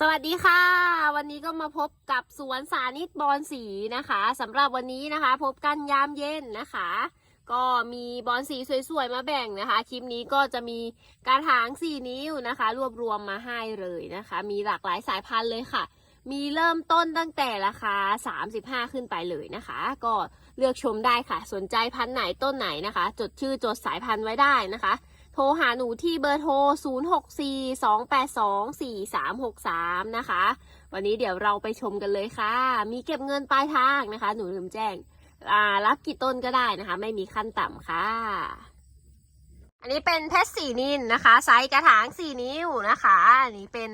สวัสดีค่ะ วันนี้ก็มาพบกับสวนสานิตบอนสีนะคะสำหรับวันนี้นะคะ พบกันยามเย็นนะคะ ก็มีบอนสีสวยๆมาแบ่งนะคะคลิปนี้ก็จะมีกระถาง 4 นิ้วนะคะ รวบรวมมาให้เลยนะคะ มีหลากหลายสายพันธุ์เลยค่ะ มีเริ่มต้นตั้งแต่ราคา 35 ขึ้นไปเลยนะคะ ก็เลือกชมได้ค่ะ สนใจพันธุ์ไหนต้นไหนนะคะ จดชื่อจดสายพันธุ์ไว้ได้นะคะ ทรหาหนูที่เบอร์โทร 0642824363 นะคะ วันนี้เดี๋ยวเราไปชมกันเลยค่ะ มีเก็บเงินปลายทางนะคะ หนูลืมแจ้งรับกี่ต้นก็ได้นะคะ ไม่มีขั้นต่ำค่ะ อันนี้เป็นเพชรสีนินนะคะ ไซส์กระถาง4นิ้วนะคะ อันนี้เป็น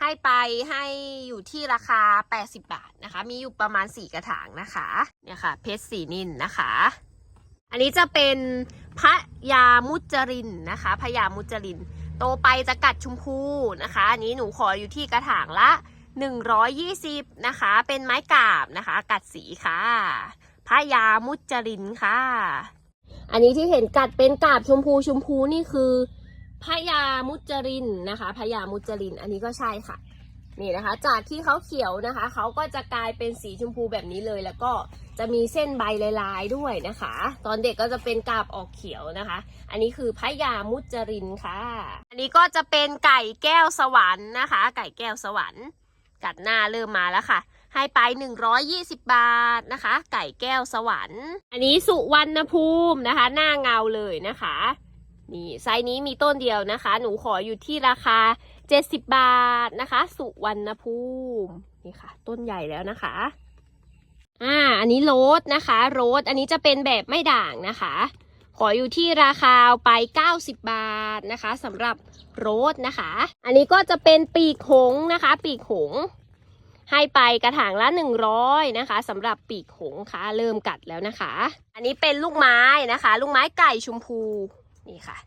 ให้ไปให้อยู่ที่ราคา 80 บาทนะคะ มีอยู่ประมาณ 4 กระถางนะคะ เนี่ยค่ะ เพชรสีนินนะคะ อันนี้จะเป็นพระยามุจรินนะคะพระยามุจริน โตไปจะกัดชมพูนะคะ อันนี้หนูขออยู่ที่กระถางละ 120 นะคะ เป็นไม้กาบนะคะ กัดสีค่ะพระยามุจรินค่ะ อันนี้ที่เห็นกัดเป็นกาบชมพูชมพูนี่คือพระยามุจรินนะคะพระยามุจริน อันนี้ก็ใช่ค่ะนี่นะคะ จากที่เขาเขียวนะคะ เขาก็จะกลายเป็นสีชมพูแบบนี้เลยแล้วก็ จะมีเส้นใบลายๆด้วยนะคะ ตอนเด็กก็จะเป็นกาบออกเขียวนะคะ อันนี้คือพระยามุจรินค่ะ อันนี้ก็จะเป็นไก่แก้วสวรรค์นะคะ ไก่แก้วสวรรค์ กัดหน้าเริ่มมาแล้วค่ะ ให้ไป 120 บาทนะคะ ไก่แก้วสวรรค์ อันนี้สุวรรณภูมินะคะ หน้าเงาเลยนะคะนี่ไซส์นี้มีต้นเดียวนะคะ หนูขออยู่ที่ราคา 70 บาทนะคะ สุวรรณภูมิ นี่ค่ะ ต้นใหญ่แล้วนะคะ อ่า อันนี้โรสนะคะ โรส อันนี้จะเป็นแบบไม่ด่างนะคะ ขออยู่ที่ราคาไป 90 บาทนะคะสำหรับโรสนะคะ อันนี้ก็จะเป็นปีกหงนะคะ ปีกหง ให้ไปกระถางละ 100นะคะสำหรับปีกหงค่ะ เริ่มกัดแล้วนะคะ อันนี้เป็นลูกไม้นะคะ ลูกไม้ไก่ชมพู นี่ค่ะ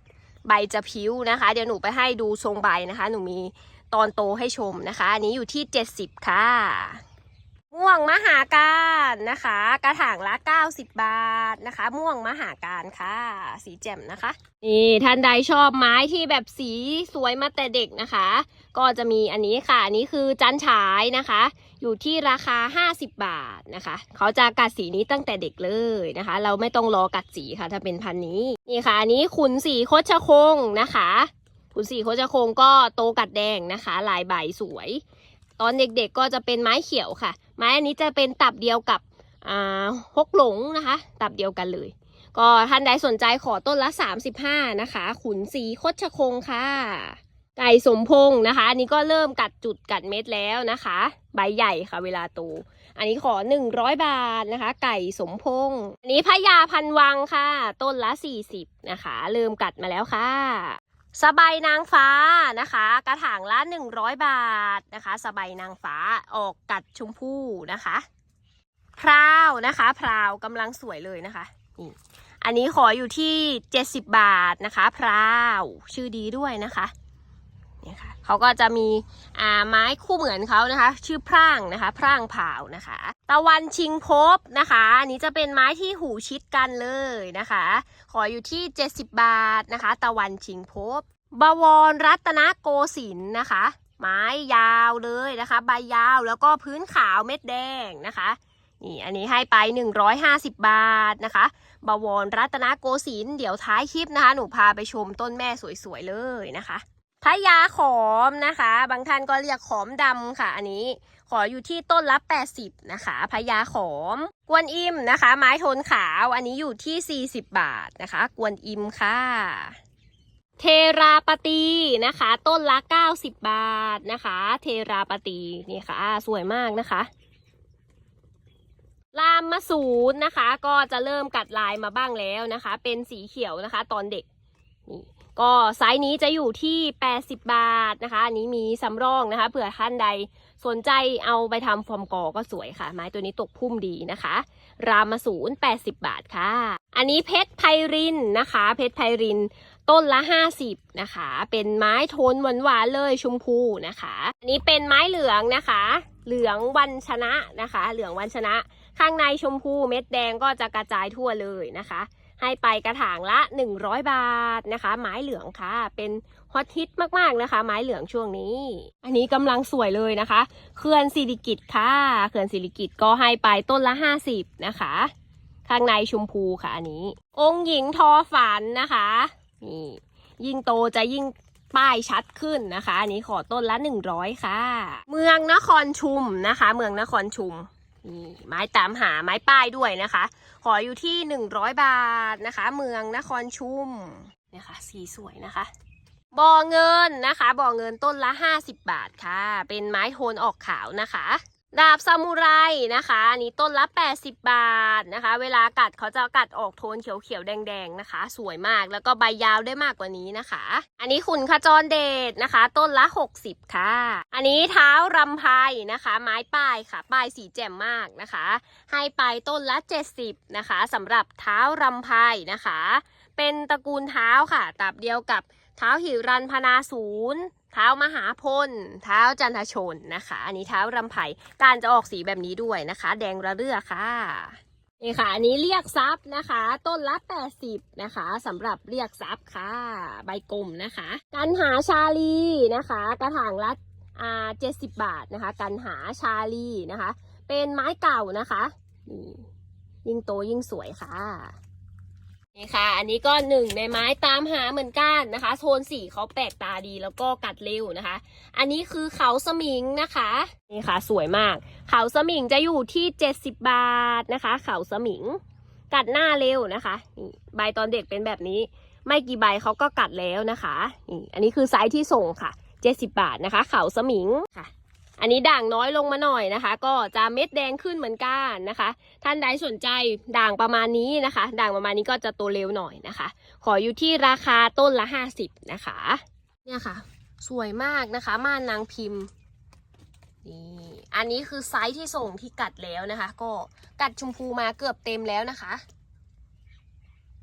ใบจะพิ้วนะคะ เดี๋ยวหนูไปให้ดูทรงใบนะคะ หนูมีตอนโตให้ชมนะคะ อันนี้อยู่ที่ 70 ค่ะ ม่วงมหาการนะคะ กระถางละ 90 บาทนะคะ ม่วงมหาการค่ะ สีแจ่มนะคะ นี่ท่านใดชอบไม้ที่แบบสีสวยมาแต่เด็กนะคะ ก็จะมีอันนี้ค่ะอันนี้คือจันฉายนะคะ อยู่ที่ราคา 50 บาทนะคะ เขาจะกัดสีนี้ตั้งแต่เด็กเลยนะคะ เราไม่ต้องรอกัดสีค่ะ ถ้าเป็นพันนี้ นี่ค่ะอันนี้ขุนสีโคชคงนะคะขุนสีโคชคงก็โตกัดแดงนะคะ ลายใบสวย ตอนเด็กๆก็จะเป็นไม้เขียวค่ะ ไม้อันนี้จะเป็นตับเดียวกับฮกหลงนะคะ ตับเดียวกันเลย ก็ท่านใดสนใจขอต้นละ 35 นะคะ ขุนสีโคชคงค่ะ ไก่สมพงษ์นะคะ อันนี้ก็เริ่มกัดจุดกัดเม็ดแล้วนะคะ ใบใหญ่ค่ะเวลาโต อันนี้ขอ 100 บาทนะคะ ไก่สมพงษ์อันนี้พญาพันวังค่ะ ต้นละ 40 นะคะ เริ่มกัดมาแล้วค่ะ สบายนางฟ้านะคะ กระถางละ100 บาทนะคะสบายนางฟ้าออกกัดชมพู่นะคะพราวนะคะพราวกำลังสวยเลยนะคะนี่อันนี้ขออยู่ที่ 70 บาทนะคะพราวชื่อดีด้วยนะคะ เขาก็จะมีอ่าไม้คู่เหมือนเขานะคะ ชื่อพร่างนะคะ พร่างเผาวนะคะ ตะวันชิงภพนะคะอันนี้จะเป็นไม้ที่หูชิดกันเลยนะคะ ขออยู่ที่ 70 บาทนะคะ ตะวันชิงพบวรรัตนโกสินทร์นะคะ ไม้ยาวเลยนะคะ ใบยาวแล้วก็พื้นขาวเม็ดแดงนะคะนี่อันนี้ให้ไป 150 บาทนะคะ บวรรัตนโกสินทร์เดี๋ยวท้ายคลิปนะคะ หนูพาไปชมต้นแม่สวยๆเลยนะคะ พระยาขอมนะคะ บางท่านก็เรียกขอมดำค่ะ อันนี้ขออยู่ที่ต้นละ 80 นะคะพญาขอม กวนอิมนะคะ ไม้โทนขาวอันนี้อยู่ที่ 40 บาทนะคะ กวนอิมค่ะ เทราปตีนะคะ ต้นละ 90 บาทนะคะ เทราปตีนี่ค่ะ สวยมากนะคะลามมาสูนนะคะ ก็จะเริ่มกัดลายมาบ้างแล้วนะคะ เป็นสีเขียวนะคะ ตอนเด็กนี่ ก็ไซส์นี้จะอยู่ที่ 80 บาทนะคะ อันนี้มีสำรองนะคะ เผื่อท่านใดสนใจเอาไปทำฟอร์มกอก็สวยค่ะ ไม้ตัวนี้ตกพุ่มดีนะคะ รามสูน80 บาทค่ะ อันนี้เพชรไพรินนะคะ เพชรไพรินต้นละ 50 นะคะ เป็นไม้โทนหวานๆเลยชมพูนะคะ อันนี้เป็นไม้เหลืองนะคะ เหลืองวันชนะนะคะ เหลืองวันชนะ ข้างในชมพูเม็ดแดงก็จะกระจายทั่วเลยนะคะ ให้ไปกระถางละ 100 บาทนะคะ ไม้เหลืองค่ะ เป็นฮอตฮิตมากๆนะคะ ไม้เหลืองช่วงนี้ อันนี้กำลังสวยเลยนะคะเขื่อนสิริกิตค่ะเขื่อนสิริกิตก็ให้ไปต้นละ 50 นะคะ ข้างในชมพูค่ะอันนี้ องค์หญิงทอฝันนะคะนี่ยิ่งโตจะยิ่งป้ายชัดขึ้นนะคะ อันนี้ขอต้นละ 100 ค่ะ เมืองนครชุมนะคะ เมืองนครชุมนี่ไม้ตามหาไม้ป้ายด้วยนะคะ ขออยู่ที่ 100 บาทนะคะ เมืองนครชุมเนี่ยค่ะสีสวยนะคะบ่อเงินนะคะบ่อเงินต้นละ 50 บาทค่ะ เป็นไม้โทนออกขาวนะคะ ดาบซามูไรนะคะอันนี้ต้นละ 80 บาทนะคะ เวลากัดเขาจะกัดออกโทนเขียวๆ แดงๆนะคะ สวยมากแล้วก็ใบยาวได้มากกว่านี้นะคะ อันนี้ขุนขจรเดชนะคะ ต้นละ 60 ค่ะ อันนี้เท้ารำไพนะคะ ไม้ป้ายค่ะ ป้ายสีแจ่มมากนะคะ ให้ไปต้นละ 70 นะคะสำหรับเท้ารำไพนะคะ เป็นตระกูลเท้าค่ะตับเดียวกับเท้าหิรันพนาศูนย์ เท้ามหาพล เท้าจันทชนนะคะ อันนี้เท้ารำไผ่การจะออกสีแบบนี้ด้วยนะคะ แดงระเรื่อค่ะนี่ค่ะ อันนี้เรียกซับนะคะ ต้นละ80นะคะสำหรับเรียกซับค่ะ ใบกลมนะคะ กันหาชาลีนะคะ กระถางละอ่า70บาทนะคะ กันหาชาลีนะคะ เป็นไม้เก่านะคะนี่ยิ่งโตยิ่งสวยค่ะ นี่ค่ะ อันนี้ก็หนึ่งในไม้ตามหาเหมือนกันนะคะ โทนสีเขาแปลกตาดีแล้วก็กัดเร็วนะคะ อันนี้คือเขาสมิงนะคะ นี่ค่ะ สวยมาก เขาสมิงจะอยู่ที่ 70 บาทนะคะ เขาสมิง กัดหน้าเร็วนะคะนี่ใบตอนเด็กเป็นแบบนี้ ไม่กี่ใบเขาก็กัดแล้วนะคะนี่อันนี้คือไซส์ที่ส่งค่ะ 70 บาทนะคะ เขาสมิงค่ะ อันนี้ด่างน้อยลงมาหน่อยนะคะ ก็จะเม็ดแดงขึ้นเหมือนกันนะคะ ท่านใดสนใจด่างประมาณนี้นะคะ ด่างประมาณนี้ก็จะโตเร็วหน่อยนะคะ ขออยู่ที่ราคาต้นละ 50 นะคะ เนี่ยค่ะ สวยมากนะคะ ม่านนางพิมพ์นี่อันนี้คือไซส์ที่ส่งที่กัดแล้วนะคะ ก็กัดชมพูมาเกือบเต็มแล้วนะคะ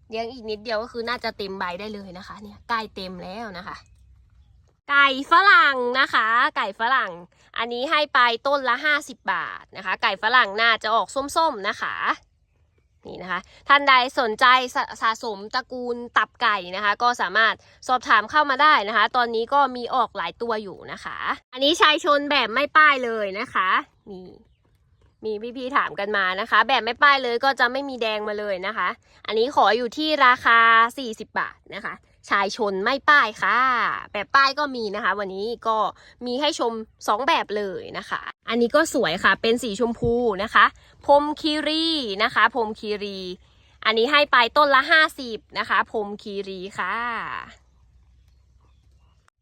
เลี้ยงอีกนิดเดียวก็คือน่าจะเต็มใบได้เลยนะคะ เนี่ยใกล้เต็มแล้วนะคะ ไก่ฝรั่งนะคะ ไก่ฝรั่ง อันนี้ให้ไปต้นละ 50 บาทนะคะ ไก่ฝรั่งน่าจะออกส้มๆนะคะนี่นะคะท่านใดสนใจสะสะสมตระกูลตับไก่นะคะ ก็สามารถสอบถามเข้ามาได้นะคะ ตอนนี้ก็มีออกหลายตัวอยู่นะคะ อันนี้ชายชนแบบไม่ป้ายเลยนะคะนี่มีพี่ๆถามกันมานะคะ แบบไม่ป้ายเลยก็จะไม่มีแดงมาเลยนะคะ อันนี้ขออยู่ที่ราคา 40 บาทนะคะ ชายชนไม่ป้ายค่ะ แบบป้ายก็มีนะคะ วันนี้ก็มีให้ชม 2 แบบเลยนะคะ อันนี้ก็สวยค่ะ เป็นสีชมพูนะคะ พรมคีรีนะคะ พรมคีรี อันนี้ให้ไปต้นละ 50 นะคะ พรมคีรีค่ะ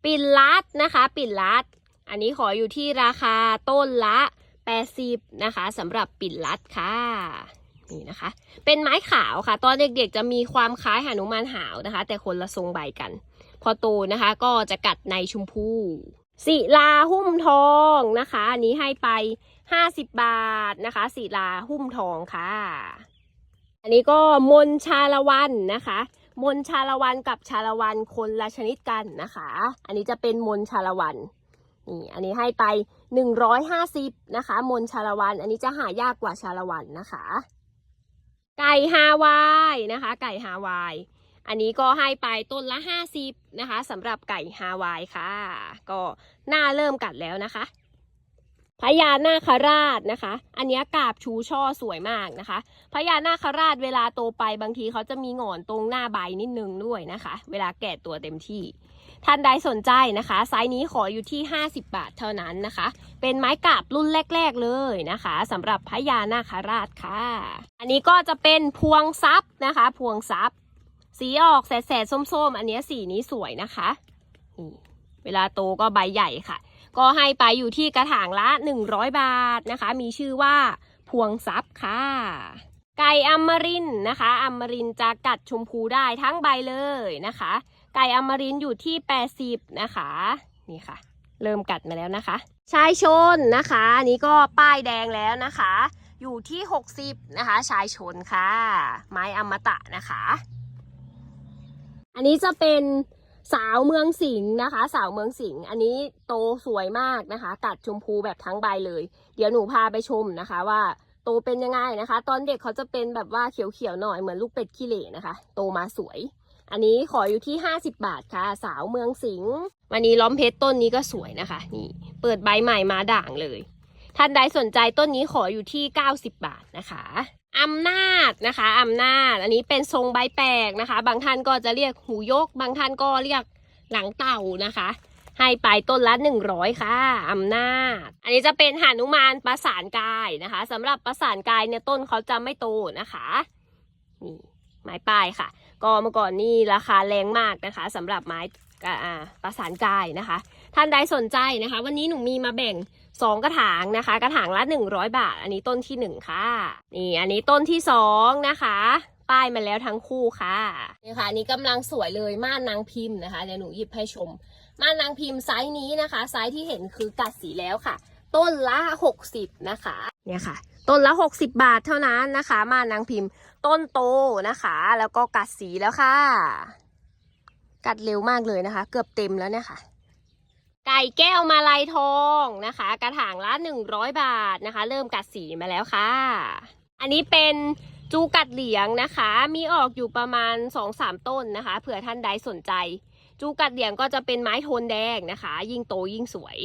ปิ่นลัดนะคะ ปิ่นลัด อันนี้ขออยู่ที่ราคาต้นละ 80 นะคะสำหรับปิ่นลัดค่ะ นี่นะคะ เป็นไม้ขาวค่ะ ตอนเด็กๆจะมีความคล้ายหนุมานหาวนะคะ แต่คนละทรงใบกัน พอโตนะคะก็จะกัดในชมพูศิลาหุ้มทองนะคะอันนี้ให้ไป 50 บาทนะคะศิลาหุ้มทองค่ะ อันนี้ก็มนชาละวันนะคะ มนชาละวันกับชาละวันคนละชนิดกันนะคะ อันนี้จะเป็นมนชาละวันนี่อันนี้ให้ไป 150นะคะ มนชาละวัน อันนี้จะหายากกว่าชาละวันนะคะ ไก่ฮาวายนะคะ ไก่ฮาวาย อันนี้ก็ให้ไปต้นละ 50นะคะสำหรับไก่ฮาวายค่ะ ก็หน้าเริ่มกัดแล้วนะคะพญานาคราชนะคะ อันนี้กาบชูช่อสวยมากนะคะพญานาคราชเวลาโตไปบางทีเขาจะมีหงอนตรงหน้าใบนิดนึงด้วยนะคะ เวลาแก่ตัวเต็มที่ ท่านใดสนใจนะคะไซส์นี้ขออยู่ที่ 50 บาทเท่านั้นนะคะ เป็นไม้กาบรุ่นแรก ๆเลยนะคะสำหรับพญานาคราชค่ะ อันนี้ก็จะเป็นพวงซับนะคะ พวงซับสีออกแสดๆส้มๆ อันนี้สีนี้สวยนะคะนี่เวลาโตก็ใบใหญ่ค่ะ ก็ให้ไปอยู่ที่กระถางละ 100 บาทนะคะ มีชื่อว่าพวงซับค่ะไก่อมรินนะคะอมรินจะกัดชมพูได้ทั้งใบเลยนะคะ ไก่อมรินอยู่ที่ 80 นะคะ นี่ค่ะ เริ่มกัดมาแล้วนะคะ ชายชนนะคะ อันนี้ก็ป้ายแดงแล้วนะคะ อยู่ที่ 60 นะคะ ชายชนค่ะ ไม้อมตะนะคะ อันนี้จะเป็นสาวเมืองสิงห์นะคะ สาวเมืองสิงห์อันนี้โตสวยมากนะคะ กัดชมพูแบบทั้งใบเลย เดี๋ยวหนูพาไปชมนะคะว่าโตเป็นยังไงนะคะ ตอนเด็กเขาจะเป็นแบบว่าเขียวๆหน่อยเหมือนลูกเป็ดขี้เหร่นะคะ โตมาสวย อันนี้ขออยู่ที่ 50 บาทค่ะ สาวเมืองสิงห์วันนี้ล้อมเพชรต้นนี้ก็สวยนะคะ นี่เปิดใบใหม่มาด่างเลยท่านใดสนใจต้นนี้ขออยู่ที่ 90 บาทนะคะอำนาจนะคะอำนาจ อันนี้เป็นทรงใบแปลกนะคะ บางท่านก็จะเรียกหูยก บางท่านก็เรียกหลังเต่านะคะ ให้ไปต้นละ 100 ค่ะอำนาจ อันนี้จะเป็นหานุมานประสานกายนะคะสำหรับประสานกายเนี่ยต้นเขาจะไม่โตนะคะนี่ไม้ป้ายค่ะ ก็เมื่อก่อนนี่ราคาแรงมากนะคะสำหรับไม้ประสานกายนะคะ ท่านใดสนใจนะคะ วันนี้หนูมีมาแบ่งสองกระถางนะคะ กระถางละหนึ่งร้อยบาท อันนี้ต้นที่หนึ่งค่ะนี่อันนี้ต้นที่สองนะคะป้ายมาแล้วทั้งคู่ค่ะนี่ค่ะนี้กำลังสวยเลยม่านนางพิมพ์นะคะเดี๋ยวหนูหยิบให้ชม ม่านนางพิมพ์ไซส์นี้นะคะ ไซส์ที่เห็นคือกัดสีแล้วค่ะ ต้นละหกสิบนะคะ เนี่ยค่ะ ต้นละหกสิบบาทเท่านั้นนะคะ ม่านนางพิมพ์ ต้นโตนะคะ แล้วก็กัดสีแล้วค่ะ กัดเร็วมากเลยนะคะ เกือบเต็มแล้วเนี่ยค่ะ ไก่แก้วมาลายทองนะคะ กระถางละ100บาทนะคะ เริ่มกัดสีมาแล้วค่ะ อันนี้เป็นจูกัดเหลียงนะคะ มีออกอยู่ประมาณ2-3ต้นนะคะ เผื่อท่านใดสนใจ จูกัดเหลียงก็จะเป็นไม้โทนแดงนะคะ ยิ่งโตยิ่งสวย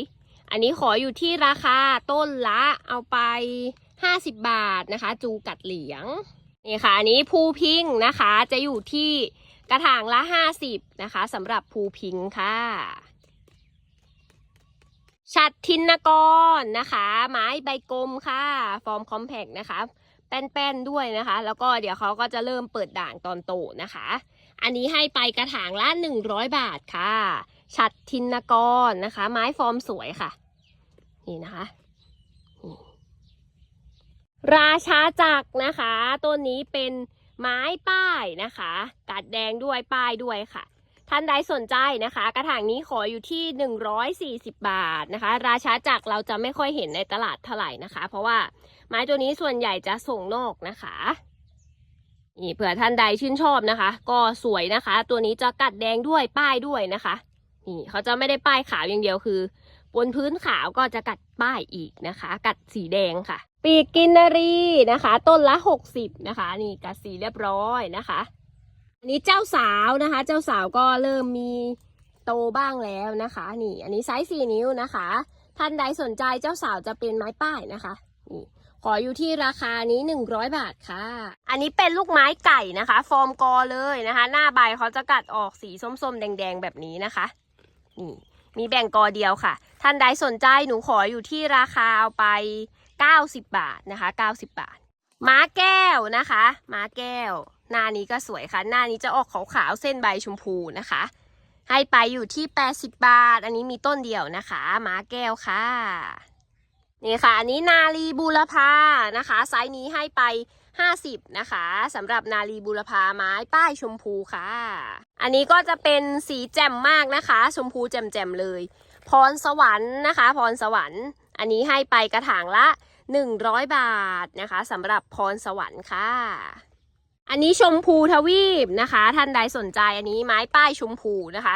อันนี้ขออยู่ที่ราคาต้นละเอาไป 50 บาทนะคะ จูกัดเหลียง นี่ค่ะอันนี้ภูพิงนะคะจะอยู่ที่กระถางละ50นะคะสำหรับภูพิงค่ะชัดทินกรนะคะ ไม้ใบกลมค่ะ ฟอร์มคอมแพกนะคะ แป้นๆด้วยนะคะ แล้วก็เดี๋ยวเขาก็จะเริ่มเปิดด่างตอนโตนะคะ อันนี้ให้ไปกระถางละ100บาทค่ะ ชัดทินกรนะคะ ไม้ฟอร์มสวยค่ะ นี่นะคะ ราชาจักรนะคะ ต้นนี้เป็นไม้ป้ายนะคะ กัดแดงด้วยป้ายด้วยค่ะ ท่านใดสนใจนะคะ กระถางนี้ขออยู่ที่ 140 บาทนะคะ ราชาจักรเราจะไม่ค่อยเห็นในตลาดเท่าไหร่นะคะ เพราะว่าไม้ตัวนี้ส่วนใหญ่จะส่งนอกนะคะนี่เผื่อท่านใดชื่นชอบนะคะ ก็สวยนะคะ ตัวนี้จะกัดแดงด้วยป้ายด้วยนะคะ นี่เขาจะไม่ได้ป้ายขาวอย่างเดียวคือ บนพื้นขาวก็จะกัดป้ายอีกนะคะ กัดสีแดงค่ะ ปีกกินนารีนะคะ ต้นละ 60 นะคะ นี่กัดสีเรียบร้อยนะคะ อันนี้เจ้าสาวนะคะ เจ้าสาวก็เริ่มมีโตบ้างแล้วนะคะ นี่ อันนี้ไซส์สี่นิ้วนะคะ ท่านใดสนใจเจ้าสาวจะเป็นไม้ป้ายนะคะนี่ขออยู่ที่ราคานี้หนึ่งร้อยบาทค่ะ อันนี้เป็นลูกไม้ไก่นะคะ ฟอร์มกอเลยนะคะ หน้าใบเขาจะกัดออกสีส้มๆ แดงๆ แบบนี้นะคะนี่มีแบ่งกอเดียวค่ะ ท่านใดสนใจหนูขออยู่ที่ราคาเอาไป 90 บาทนะคะ 90 บาท ม้าแก้วนะคะ ม้าแก้ว หน้านี้ก็สวยค่ะ หน้านี้จะออกขาวๆเส้นใบชมพูนะคะ ให้ไปอยู่ที่ 80 บาท อันนี้มีต้นเดียวนะคะ ม้าแก้วค่ะนี่ค่ะ อันนี้นาลีบูรพานะคะ ไซส์นี้ให้ไป 50 นะคะสำหรับนาลีบูรพาไม้ป้ายชมพูค่ะ อันนี้ก็จะเป็นสีแจ่มมากนะคะ ชมพูแจ่มๆเลย พรสวรรค์นะคะ พรสวรรค์ อันนี้ให้ไปกระถางละ 100 บาทนะคะสำหรับพรสวรรค์ค่ะ อันนี้ชมพูทวีปนะคะ ท่านใดสนใจอันนี้ไม้ป้ายชมพูนะคะ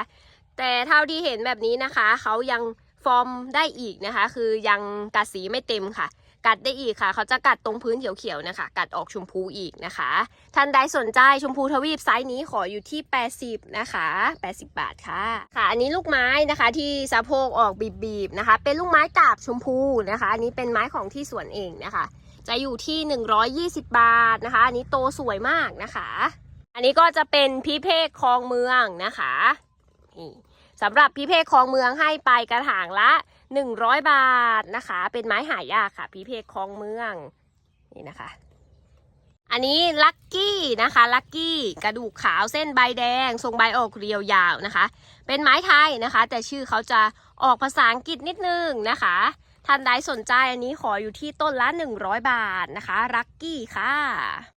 แต่เท่าที่เห็นแบบนี้นะคะ เขายังฟอร์มได้อีกนะคะ คือยังกระสีไม่เต็มค่ะ กัดได้อีกค่ะ เขาจะกัดตรงพื้นเขียวๆนะคะกัดออกชมพูอีกนะคะ ท่านใดสนใจชมพูทวีปไซส์นี้ขออยู่ที่ 80 นะคะ 80 บาทค่ะ ค่ะ อันนี้ลูกไม้นะคะที่สะโพกออกบีบๆนะคะ เป็นลูกไม้กาบชมพูนะคะ อันนี้เป็นไม้ของที่สวนเองนะคะ จะอยู่ที่ 120 บาทนะคะ อันนี้โตสวยมากนะคะ อันนี้ก็จะเป็นพิเภกคลองเมืองนะคะนี่สำหรับพิเภกคลองเมืองให้ไปกระถางละ 100 บาทนะคะ เป็นไม้หายากค่ะพิเภกคลองเมือง นี่นะคะ อันนี้ลักกี้นะคะ ลักกี้กระดูกขาวเส้นใบแดง ทรงใบออกเรียวยาวนะคะ เป็นไม้ไทยนะคะ แต่ชื่อเขาจะออกภาษาอังกฤษนิดนึงนะคะท่านใดสนใจอันนี้ขออยู่ที่ต้นละ 100 บาทนะคะลักกี้ค่ะ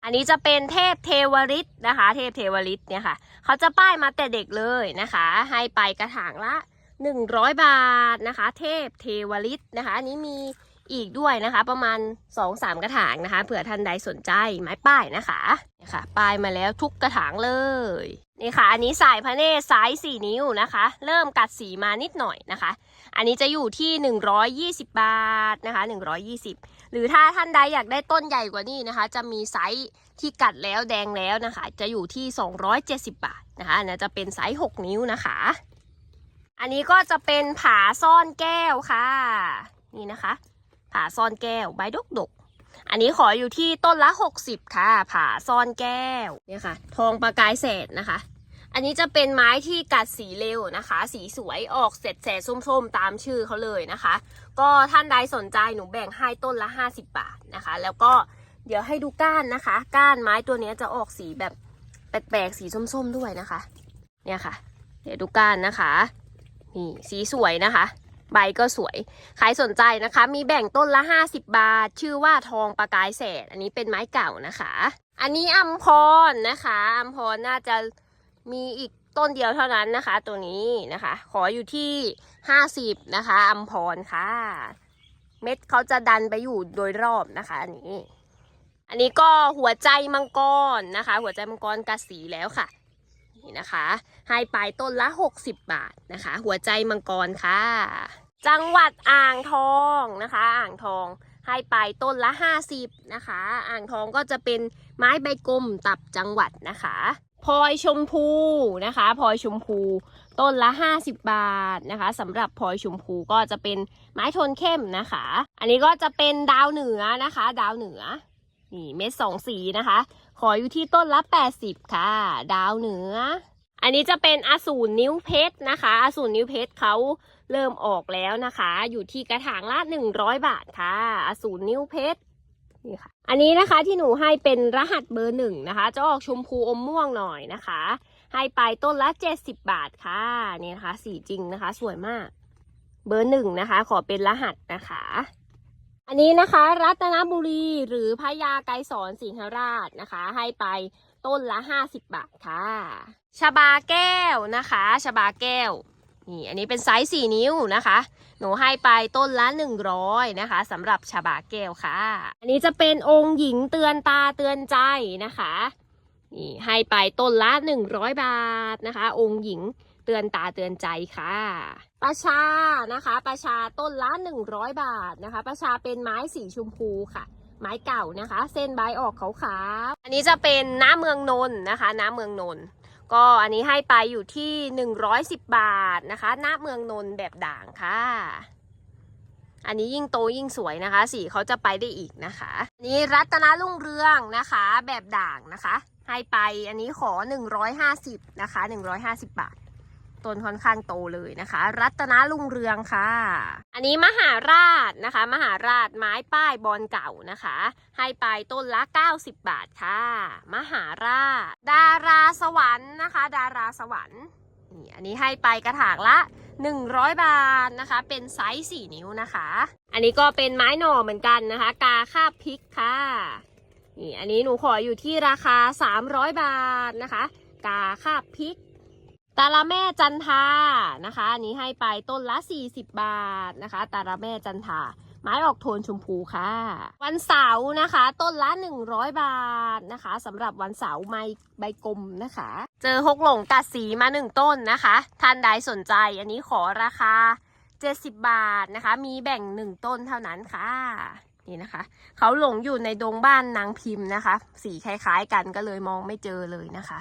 อันนี้จะเป็นเทพเทวริตนะคะ เทพเทวริตเนี่ยค่ะ เขาจะป้ายมาแต่เด็กเลยนะคะ ให้ไปกระถางละ 100 บาทนะคะ เทพเทวริตนะคะอันนี้มีอีกด้วยนะคะ ประมาณ 2-3 กระถางนะคะเผื่อท่านใดสนใจไม้ป้ายนะคะนี่ค่ะป้ายมาแล้วทุกกระถางเลยนี่ค่ะ อันนี้สายพระเนตรไซส์4นิ้วนะคะ เริ่มกัดสีมานิดหน่อยนะคะ อันนี้จะอยู่ที่ 120 บาทนะคะ 120 หรือถ้าท่านใดอยากได้ต้นใหญ่กว่านี้นะคะ จะมีไซส์ที่กัดแล้วแดงแล้วนะคะ จะอยู่ที่ 270 บาทนะคะอันนี้จะเป็นไซส์ 6 นิ้วนะคะ อันนี้ก็จะเป็นผาซ่อนแก้วค่ะ นี่นะคะ ผาซ่อนแก้วใบดกดกอันนี้ขออยู่ที่ต้นละ 60 ค่ะ ผาซ่อนแก้วเนี่ยค่ะ ทองประกายแสดนะคะ อันนี้จะเป็นไม้ที่กัดสีเร็วนะคะ สีสวยออกเสร็จแสดส้มๆตามชื่อเขาเลยนะคะ ก็ท่านใดสนใจหนูแบ่งให้ต้นละ 50 บาทนะคะ แล้วก็เดี๋ยวให้ดูก้านนะคะ ก้านไม้ตัวนี้จะออกสีแบบแปลกๆสีส้มๆด้วยนะคะ เนี่ยค่ะ เดี๋ยวดูก้านนะคะ นี่สีสวยนะคะ ใบก็สวยใครสนใจนะคะ มีแบ่งต้นละ 50 บาท ชื่อว่าทองประกายแสด อันนี้เป็นไม้เก่านะคะ อันนี้อัมพรนะคะอัมพรน่าจะมีอีกต้นเดียวเท่านั้นนะคะ ตัวนี้นะคะ ขออยู่ที่ 50 นะคะ อัมพรค่ะ เม็ดเขาจะดันไปอยู่โดยรอบนะคะอันนี้ อันนี้ก็หัวใจมังกรนะคะ หัวใจมังกรกัดสีแล้วค่ะ นี่นะคะ ให้ไปต้นละ 60 บาทนะคะ หัวใจมังกรค่ะ จังหวัดอ่างทองนะคะ อ่างทองให้ไปต้นละ 50นะคะ อ่างทองก็จะเป็นไม้ใบกลมตับจังหวัดนะคะพลอยชมพูนะคะพลอยชมพูต้นละ 50 บาทนะคะสำหรับพลอยชมพูก็จะเป็นไม้โทนเข้มนะคะ อันนี้ก็จะเป็นดาวเหนือนะคะ ดาวเหนือ นี่เม็ดสองสีนะคะ ขออยู่ที่ต้นละ 80 ค่ะ ดาวเหนือ อันนี้จะเป็นอสูรนิ้วเพชรนะคะ อสูรนิ้วเพชรเขาเริ่มออกแล้วนะคะ อยู่ที่กระถางละ 100 บาทค่ะ อสูรนิ้วเพชรนี่ค่ะ อันนี้นะคะที่หนูให้เป็นรหัสเบอร์หนึ่งนะคะ จะออกชมพูอมม่วงหน่อยนะคะ ให้ไปต้นละ 70 บาทค่ะนี่นะคะ สีจริงนะคะ สวยมาก เบอร์หนึ่งนะคะ ขอเป็นรหัสนะคะ อันนี้นะคะ รัตนบุรีหรือพญาไกรสอนสิงหราชนะคะ ให้ไปต้นละ 50 บาทค่ะชบาแก้วนะคะชบาแก้วนี่อันนี้เป็นไซส์4นิ้วนะคะ หนูให้ไปต้นละ 100นะคะสำหรับชบาแก้วค่ะ อันนี้จะเป็นองค์หญิงเตือนตาเตือนใจนะคะนี่ให้ไปต้นละ 100 บาทนะคะ องค์หญิง เตือนตาเตือนใจค่ะประชานะคะประชาต้นละ 100 บาทนะคะประชาเป็นไม้สีชมพูค่ะไม้เก่านะคะ เส้นใบออกขาวๆอันนี้จะเป็นน้ำเมืองนนท์นะคะ น้ำเมืองนนท์ก็อันนี้ให้ไปอยู่ที่ 110 บาทนะคะ น้ำเมืองนนท์แบบด่างค่ะ อันนี้ยิ่งโตยิ่งสวยนะคะ สีเขาจะไปได้อีกนะคะอันนี้รัตนรุ่งเรืองนะคะ แบบด่างนะคะ ให้ไปอันนี้ขอ 150นะคะ150 บาท ต้นค่อนข้างโตเลยนะคะ รัตนรุ่งเรืองค่ะ อันนี้มหาราชนะคะ มหาราชไม้ป้ายบอลเก่านะคะ ให้ไปต้นละ 90 บาทค่ะ มหาราช ดาราสวรรค์นะคะ ดาราสวรรค์นี่อันนี้ให้ไปกระถางละ 100 บาทนะคะ เป็นไซส์4นิ้วนะคะ อันนี้ก็เป็นไม้หน่อเหมือนกันนะคะ กาคาบพริกค่ะนี่อันนี้หนูขออยู่ที่ราคา 300 บาทนะคะ กาคาบพริก ตาละแม่จันทานะคะ อันนี้ให้ไปต้นละ 40 บาทนะคะ ตาละแม่จันทา ไม้ออกโทนชมพูค่ะ วันเสาร์นะคะ ต้นละ 100 บาทนะคะสำหรับวันเสาร์ไม้ใบกลมนะคะ เจอฮกหลงกัดสีมาหนึ่งต้นนะคะ ท่านใดสนใจ อันนี้ขอราคา 70 บาทนะคะ มีแบ่งหนึ่งต้นเท่านั้นค่ะนี่นะคะ เขาหลงอยู่ในดงบ้านนางพิมพ์นะคะ สีคล้ายๆกันก็เลยมองไม่เจอเลยนะคะ